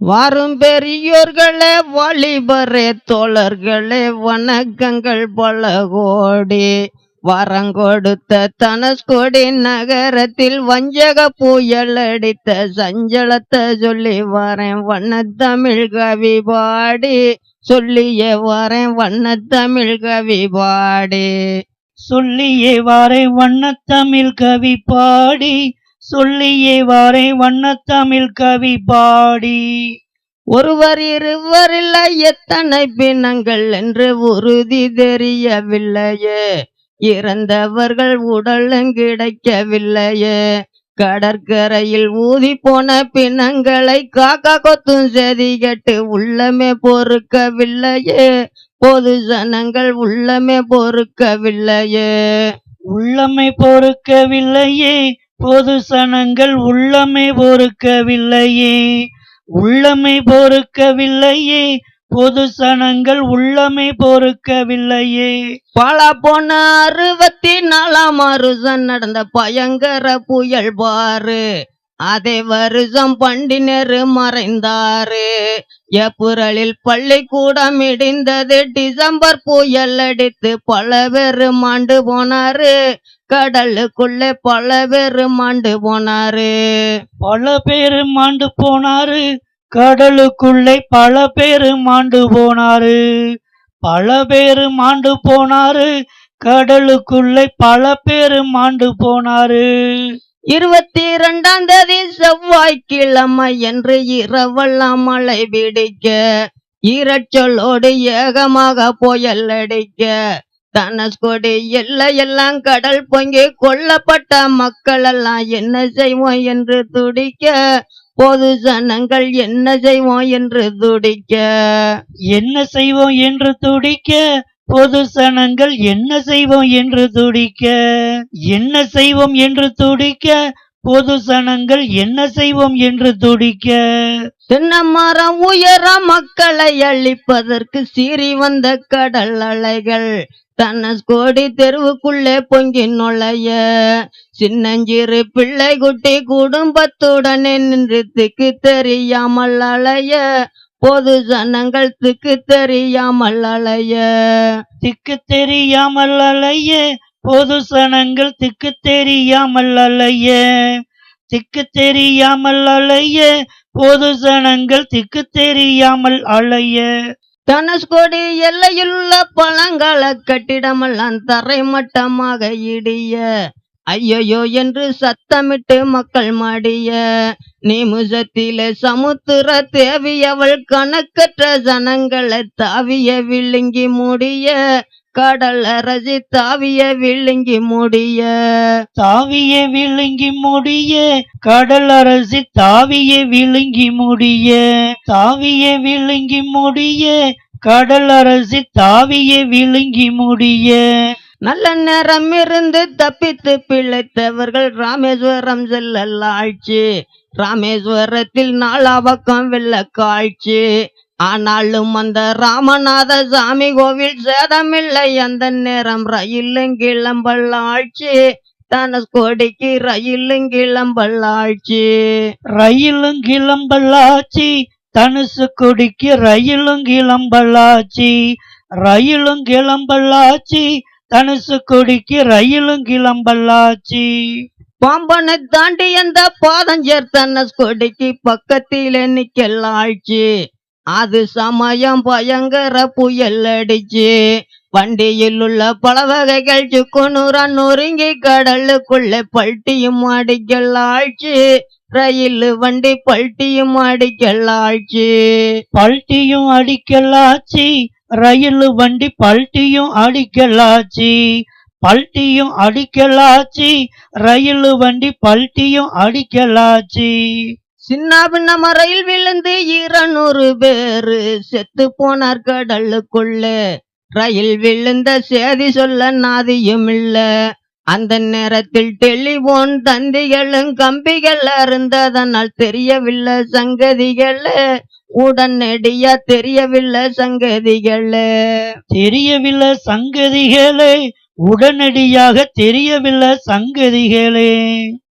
வாரும் பெரியோர்களே வாலிபரே தோழர்களே வணக்கங்கள் பல கோடி. வரங்கொடுத்த தனஸ்கொடி நகரத்தில் வஞ்சக புயல் அடித்த சஞ்சலத்தை சொல்லி வரேன் வண்ண தமிழ் கவி பாடி. சொல்லியே வரேன் வண்ண தமிழ் கவி பாடி. சொல்லியே வாரை தமிழ் கவி பாடி. சொல்லியே வாரை வண்ணத்தமிழ் கவி பாடி. ஒருவர் இருவர் இல்லை எத்தனை பிணங்கள் என்று உறுதி தெரியவில்லையே. இறந்தவர்கள் உடலும் கிடைக்கவில்லையே. கடற்கரையில் ஊதி போன பிணங்களை காக்கா கொத்தும் செதி கட்டு உள்ளமே பொறுக்கவில்லையே. பொது ஜனங்கள் உள்ளமே பொறுக்கவில்லையே. உள்ளமை பொறுக்கவில்லையே. பொது சனங்கள் உள்ளமை பொறுக்கவில்லையே. உள்ளமை பொறுக்கவில்லையே. பொது சனங்கள் உள்ளமை பொறுக்கவில்லையே. பல போன அறுபத்தி நாலாம் வருஷம் நடந்த பயங்கர புயல் பாரு. அதே வருஷம் பண்டினரு மறைந்தாரு. ஏப்ரலில் பள்ளிக்கூடம் இடிந்தது டிசம்பர் புயல் அடித்து பல பேரு மாண்டு போனாரு. கடலுக்குள்ளே பல பேரு மாண்டு போனாரு. பல பேரு மாண்டு போனாரு. கடலுக்குள்ளே பல பேரு மாண்டு போனாரு. பல பேரு மாண்டு போனாரு. கடலுக்குள்ளே பல பேரு மாண்டு போனாரு. இருபத்தி இரண்டாம் தேதி செவ்வாய்க்கிழமை என்று இரவெல்லாம் மழை பிடிக்க ஈரச்சொல்லோடு ஏகமாக புயல் அடிக்க தனுஷ்கோடி எல்லையெல்லாம் கடல் பொங்கி கொல்லப்பட்ட மக்கள் எல்லாம் என்ன செய்வோம் என்று துடிக்க பொது ஜனங்கள் என்ன செய்வோம் என்று துடிக்க. என்ன செய்வோம் என்று துடிக்க பொது சனங்கள் என்ன செய்வோம் என்று துடிக்க. என்ன செய்வோம் என்று துடிக்க பொது சனங்கள் என்ன செய்வோம் என்று துடிக்க. தென்னை மரம் உயர மக்களை அழிப்பதற்கு சீறி வந்த கடல் அலைகள் தனுஷ்கோடி தெருவுக்குள்ளே பொங்கி நுழைய. சின்னஞ்சிறு பிள்ளை குட்டி குடும்பத்துடனே நின்று திக்கு தெரியாமல் அலைய. பொது ஜனங்கள் திக்கு தெரியாமல் அலைய. திக்கு தெரியாமல் அலைய. பொது சனங்கள் திக்கு தெரியாமல் அலைய. திக்கு தெரியாமல் அலைய. பொது ஜனங்கள் திக்கு தெரியாமல் அலைய. தனுஷ்கோடி எல்லையுள்ள உள்ள பழங்கால கட்டிடமெல்லாம் தரைமட்டமாக இடிய. ஐயோயோ என்று சத்தமிட்டு மக்கள் மாடிய. நிமிஷத்திலே சமுத்திர தேவியவள் கணக்கற்ற ஜனங்களை தாவிய விழுங்கி மூடிய. கடல் அரசி தாவிய விழுங்கி முடிய. தாவிய விழுங்கி முடிய. கடல் அரசி தாவிய விழுங்கி முடிய. தாவிய விழுங்கி முடிய. கடல் அரசி தாவிய விழுங்கி முடிய. நல்ல நேரம் இருந்து தப்பித்து பிழைத்தவர்கள் ராமேஸ்வரம் செல்ல ஆட்சி ராமேஸ்வரத்தில் நாலா பக்கம் வெள்ள காட்சி ஆனாலும் அந்த ராமநாத சாமி கோவில் சேதமில்லை. அந்த நேரம் ரயிலும் கிளம்பல் ஆட்சி தனுஷ்கோடிக்கு ரயிலும் கிளம்பல் ஆட்சி ரயிலும் கிளம்பலாச்சி தனுசு கொடிக்கு ரயிலும் கிளம்பலாச்சி ரயிலும் கிளம்பலாச்சி தனுசு கொடிக்கு ரயிலும் கிளம்பலாச்சி பாம்பனை தாண்டி அந்த பாதஞ்சேர் தனுஷ்கோடிக்கு பக்கத்திலே நிக்கல் ஆட்சி அது சமயம் பயங்கர புயல் அடிச்சு வண்டியில் உள்ள பல வகைகள் சுக்குநூறா நொறுங்கி கடலுக்குள்ளே பல்ட்டியும் அடிக்கல் ஆழ்ச்சி ரயில் வண்டி பல்ட்டியும் அடிக்கல் ஆழ்ச்சி. பல்ட்டியும் அடிக்கல் ஆச்சு ரயில் வண்டி பல்ட்டியும் அடிக்கல் ஆச்சு பல்ட்டியும் அடிக்கலாச்சி ரயில் வண்டி பல்ட்டியும் அடிக்கலாச்சி சின்ன பின்ன ரயில் விழுந்து இருநூறு பேரு செத்து போனார் கடலுக்குள்ளே. ரயில் விழுந்த சேதி சொல்ல நாதியும் இல்ல. அந்த நேரத்தில் டெலிபோன் தந்திகளும் கம்பிகள் இருந்ததனால் தெரியவில்லை சங்கதிகள். உடனடியா தெரியவில்லை சங்கதிகள். தெரியவில்லை சங்கதிகளே. உடனடியாக தெரியவில்லை சங்கதிகளே.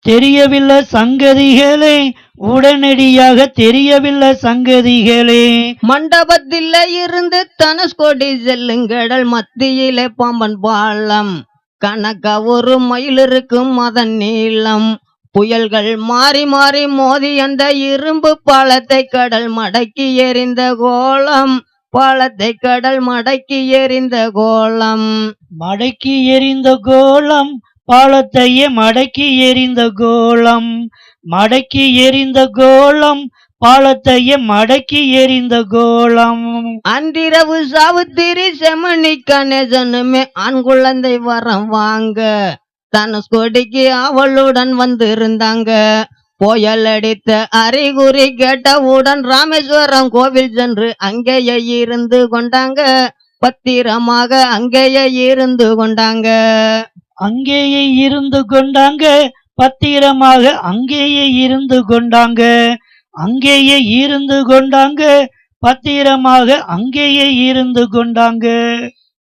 தெரியவில்லை சங்கதிகளே உடனடியாக தெரியவில்லை சங்கதிகளே. மண்டபத்தில இருந்து தனுஷ்கோடி செல்லுங்கடல் மத்தியிலே பாம்பன் பாலம். கணக்கா ஒரு மயில் இருக்கும் அதன் நீளம். புயல்கள் மாறி மாறி மோதி அந்த இரும்பு பாலத்தை கடல் மடக்கி எறிந்த கோலம். பாலத்தை கடல் மடக்கி எறிந்த கோலம். மடக்கி எறிந்த கோலம் பாலத்தையே மடக்கி எறிந்த கோலம் மடக்கி எறிந்த கோலம் பாலத்தையே மடக்கி எறிந்த கோலம். அன்றிரவு சாவுத்திரி செமணி கணேசனுமே ஆண் குழந்தை வரம் வாங்க. தனுஷ்கோடிக்கு அவளுடன் வந்திருந்தாங்க. புயல் அடித்த அறிகுறி கேட்டவுடன் ராமேஸ்வரம் கோவில் சென்று அங்கேயே இருந்து கொண்டாங்க. பத்திரமாக அங்கேயே இருந்து கொண்டாங்க. அங்கேயே இருந்து கொண்டாங்க. பத்திரமாக அங்கேயே இருந்து கொண்டாங்க. அங்கேயே இருந்து கொண்டாங்க. பத்திரமாக அங்கேயே இருந்து கொண்டாங்க.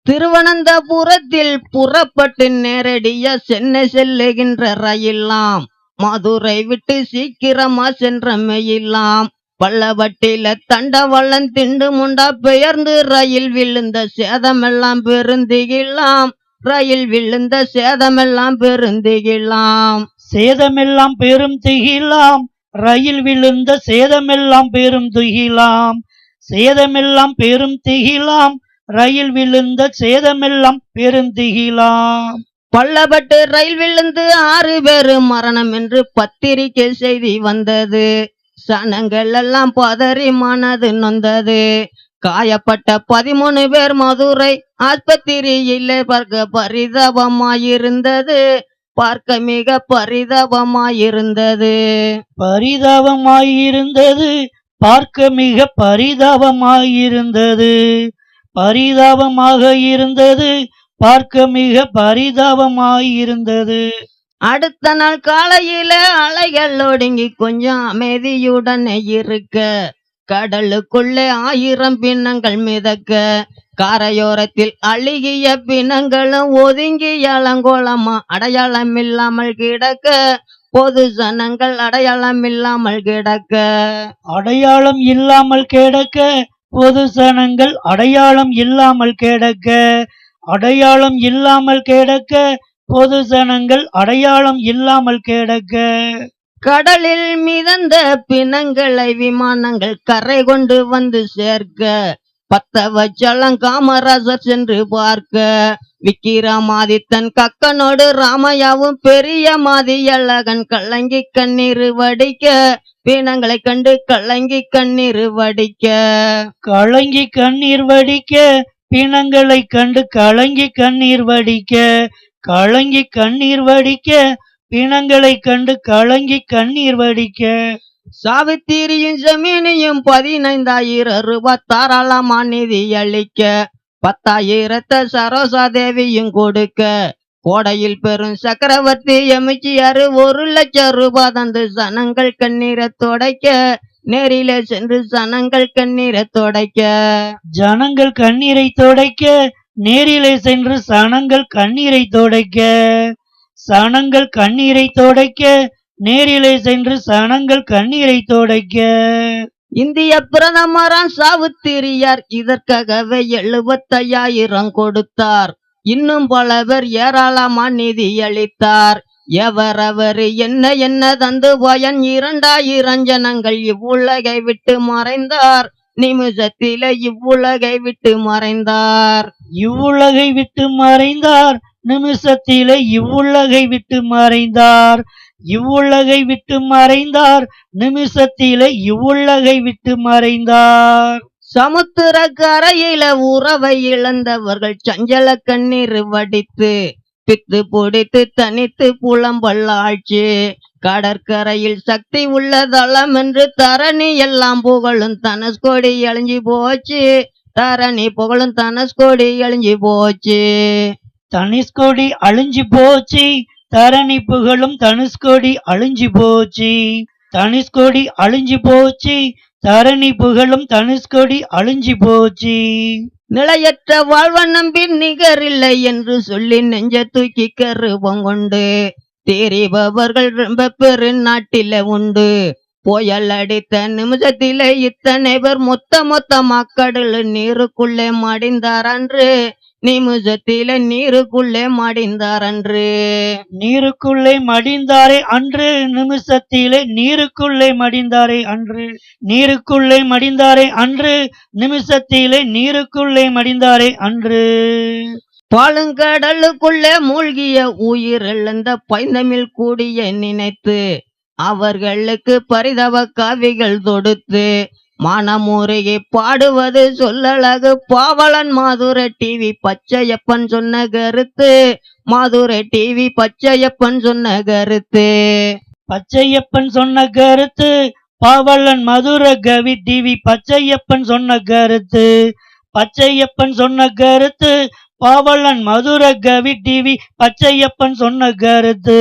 திருவனந்தபுரத்தில் புறப்பட்டு நேரடியா சென்னை செல்லுகின்ற ரயில்லாம் மதுரை விட்டு சீக்கிரமா சென்றமையில்லாம் பள்ளவட்டில தண்டவள்ளம் திண்டு முண்டா பெயர்ந்து ரயில் விழுந்த சேதமெல்லாம் பெருந்திகிலாம் ரயில் விழுந்த சேதமெல்லாம் பெருந்திகிலாம் சேதமெல்லாம் பெரும் திகிலாம் ரயில் விழுந்த சேதமெல்லாம் பெரும் திகிலாம் சேதமெல்லாம் பெரும் திகிலாம் ரயில் விழுந்த சேதமெல்லாம் பெருந்திகிலாம் பள்ளப்பட்டு ரயில் விழுந்து ஆறு பேரு மரணம் என்று பத்திரிகை செய்தி வந்தது. சனங்கள் எல்லாம் பதறி மனது நொந்தது. காயப்பட்ட பதிமூணு பேர் மதுரை ஆஸ்பத்திரியில பார்க்க பரிதாபமாயிருந்தது. பார்க்க மிக பரிதாபமாயிருந்தது. பரிதாபமாயிருந்தது. பார்க்க மிக பரிதாபமாயிருந்தது. பரிதாபமாக இருந்தது. பார்க்க மிக பரிதாபமாயிருந்தது. அடுத்த நாள் காலையில அலைகள் ஒடுங்கி கொஞ்சம் அமைதியுடன் இருக்க. கடலுக்குள்ளே ஆயிரம் பிணங்கள் மிதக்க கரையோரத்தில் அழுகிய பிணங்களும் ஒதுங்கி அலங்கோலமா அடையாளம் இல்லாமல் கிடக்க பொது ஜனங்கள் அடையாளம் இல்லாமல் கிடக்க. அடையாளம் இல்லாமல் கிடக்க பொது சனங்கள் அடையாளம் இல்லாமல் கிடக்க. அடையாளம் இல்லாமல் கிடக்க பொது சனங்கள் அடையாளம் இல்லாமல் கிடக்க. கடலில் மிதந்த பிணங்களை விமானங்கள் கரை கொண்டு வந்து சேர்க்க. பத்த ஜலம் காமராசர் சென்று பார்க்க. விக்கிரமாதித்தன் கக்கனோடு ராமையாவும் பெரிய மாதி அழகன் கலங்கி கண்ணீர் வடிக்க. பீனங்களை கண்டு கலங்கி கண்ணீர் வடிக்க. கலங்கி கண்ணீர் வடிக்க பீனங்களை கண்டு கலங்கி கண்ணீர் வடிக்க. கலங்கி கண்ணீர் வடிக்க பிணங்களை கண்டு கலங்கி கண்ணீர் வடிக்க சாவித்திரியும் ஜமீனியும் பதினைந்தாயிரம் ரூபாய் தாராளமா நிதி அளிக்க பத்தாயிரத்தை சரோசா தேவியும் கொடுக்க. கோடையில் பெரும் சக்கரவர்த்தி எமிச்சியாரு ஒரு லட்சம் ரூபாய் தந்து சனங்கள் கண்ணீரை துடைக்க. நேரில சென்று சனங்கள் கண்ணீரை துடைக்க. ஜனங்கள் கண்ணீரை துடைக்க. நேரிலே சென்று சனங்கள் கண்ணீரை துடைக்க. சனங்கள் கண்ணீரை துடைக்க நேரிலே சென்று சனங்கள் கண்ணீரை துடைக்க. இந்திய பிரதமராம் சாவுத்திரியார் இதற்காகவே எழுபத்தையாயிரம் கொடுத்தார். இன்னும் பல பேர் ஏராளமா நிதி அளித்தார். எவரவர் என்ன என்ன தந்து பயன்? இரண்டாயிரம் ஜனங்கள் இவ்வுலகை விட்டு மறைந்தார். நிமிஷத்தில இவ்வுலகை விட்டு மறைந்தார். இவ்வுலகை விட்டு மறைந்தார். நிமிஷத்திலே இவ்வுலகை விட்டு மறைந்தார். இவ்வுலகை விட்டு மறைந்தார். நிமிஷத்திலே இவ்வுலகை விட்டு மறைந்தார். சமுத்திர கரையில உறவை இழந்தவர்கள் சஞ்சல கண்ணீர் வடித்து பித்து பிடித்து தனித்து புலம்பல்லாட்சி கடற்கரையில் சக்தி உள்ள தளம் என்று தரணி எல்லாம் புகழும் தனஸ்கோடி அழிஞ்சு போச்சு. தரணி புகழும் தனஸ்கோடி அழிஞ்சு போச்சு. தனுஷ்கோடி அழிஞ்சு போச்சு. தரணி புகழும் தனுஷ்கோடி அழிஞ்சு போச்சு. தனுஷ்கோடி அழிஞ்சு போச்சு. தரணி புகழும் தனுஷ்கோடி அழிஞ்சு போச்சு. நிலையற்ற வாழ்வ நம்பி நிகரில்லை என்று சொல்லி நெஞ்ச தூக்கி கருவம் கொண்டு தெரிபவர்கள் ரொம்ப பெரு நாட்டில உண்டு. புயல் அடித்த நிமிஷத்திலே இத்தனை பேர் மொத்த மொத்த கடல் நீருக்குள்ளே மடிந்தார் அன்று. நிமிஷத்திலே நீருக்குள்ளே மடிந்தார் அன்று நீருக்குள்ளே மடிந்தாரே அன்று நிமிஷத்திலே நீருக்குள்ளே மடிந்தாரே அன்று. நீருக்குள்ளே மடிந்தாரே அன்று நிமிஷத்திலே நீருக்குள்ளே மடிந்தாரே அன்று. பாலுங்கடலுக்குள்ளே மூழ்கிய உயிர் இழந்த பைந்தமிழ் கூடிய நினைத்து அவர்களுக்கு பரிதவ காவிகள் தொடுத்து மனமுருகி பாடுவது சொல்லழகு. பாவலன் மாதுர டிவி பச்சையப்பன் சொன்ன கருத்து. மாதுர டிவி பச்சையப்பன் சொன்ன கருத்து. பச்சையப்பன் சொன்ன கருத்து. பாவலன் மதுர கவி டிவி பச்சையப்பன் சொன்ன கருத்து. பச்சையப்பன் சொன்ன கருத்து. பாவலன் மதுர கவி டிவி பச்சையப்பன் சொன்ன கருத்து.